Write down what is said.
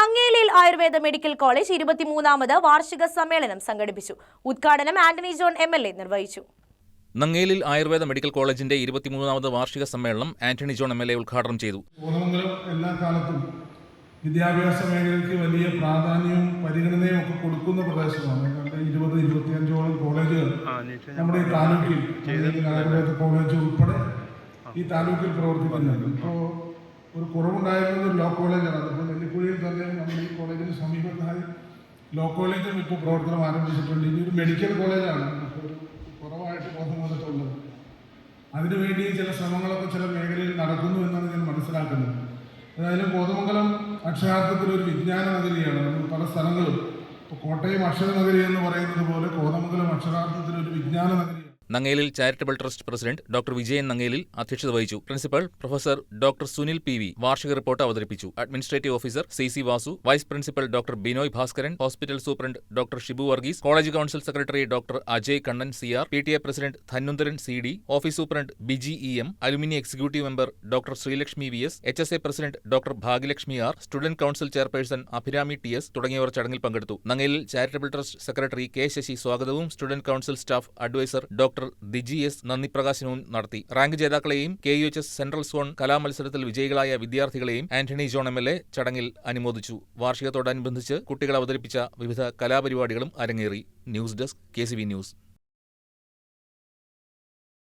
നങ്ങേലിയിൽ Ayurveda medical college ഇരുപത്തിമൂന്നാമത് വാർഷിക സമ്മേളനം സംഘടിപ്പിച്ചു. ഉദ്ഘാടനം Antony John M L A നിർവഹിച്ചു. നങ്ങേലിൽ ആയുർവേദ മെഡിക്കൽ കോളേജിന്റെ ഇരുപത്തിമൂന്നാമത് വാർഷിക സമ്മേളനം Antony John M L A ഉദ്ഘാടനം ചെയ്തു. എല്ലാ കാലത്തും വിദ്യാഭ്യാസ മേഖലയ്ക്ക് വലിയ പ്രാധാന്യവും പരിഗണനയും ഒക്കെ കൊടുക്കുന്ന പ്രദേശമാണ്. ഇരുപത് ഇരുപത്തിയഞ്ചോളം കോളേജുകൾ നമ്മുടെ ഈ താലൂക്കിൽ ആയുർവേദ കോളേജ് ഉൾപ്പെടെ ഈ താലൂക്കിൽ പ്രവർത്തിക്കുന്നുണ്ട്. ഇപ്പോൾ ഒരു കുറവുണ്ടായിരുന്നത് ലോ കോളേജാണ് അതിപ്പോൾ നെല്ലിക്കുഴിയിൽ തന്നെ നമ്മുടെ ഈ കോളേജിന് സമീപത്തായി ലോ കോളേജും ഇപ്പോൾ പ്രവർത്തനം ആരംഭിച്ചിട്ടുണ്ട്. ഇനി ഒരു മെഡിക്കൽ കോളേജാണ്. കുറവായിട്ട് കുറവായിട്ട് വന്നിട്ടുള്ളത് അതിനുവേണ്ടി ചില ശ്രമങ്ങളൊക്കെ ചില മേഖലയിൽ നടക്കുന്നു എന്നാണ് ഞാൻ മനസ്സിലാക്കുന്നത്. അതായത് കോതമംഗലം അക്ഷരാർത്ഥത്തിൽ ഒരു വിജ്ഞാന നഗരിയാണ്. നമ്മൾ പല സ്ഥലങ്ങളും ഇപ്പോൾ കോട്ടയം അക്ഷര നഗരി എന്ന് പറയുന്നത് പോലെ കോതമംഗലം അക്ഷരാർത്ഥത്തിൽ ഒരു വിജ്ഞാന നഗരിയാണ്. Nangelil charitable trust president doctor Vijayan Nangelil അധ്യക്ഷത വഹിച്ചു. Principal professor doctor Sunil P V വാർഷിക റിപ്പോർട്ട് അവതരിപ്പിച്ചു. Administrative officer C C Vasu vice principal doctor Binoy Bhaskaran hospital superintendent doctor Shibu Varghese college council secretary doctor Ajay Kannan C R P T A president Dhanvantharan C D office superintendent Biji E M alumni executive member doctor Sreelakshmi V S H S A president doctor Bhagyalakshmi R student council chairperson Abhirami T S തുടങ്ങിയവർ ചടങ്ങിൽ പങ്കെടുത്തു. Nangelil charitable trust secretary K Sasi സ്വാഗതവും student council staff adviser doctor Diji S നന്ദിപ്രകാശനവും നടത്തി. Rank ജേതാക്കളെയും K U H S central zone കലാമത്സരത്തിൽ വിജയികളായ വിദ്യാർത്ഥികളെയും Antony John M L A ചടങ്ങിൽ അനുമോദിച്ചു. വാർഷികത്തോടനുബന്ധിച്ച് കുട്ടികൾ അവതരിപ്പിച്ച വിവിധ കലാപരിപാടികളും അരങ്ങേറി. News desk K news.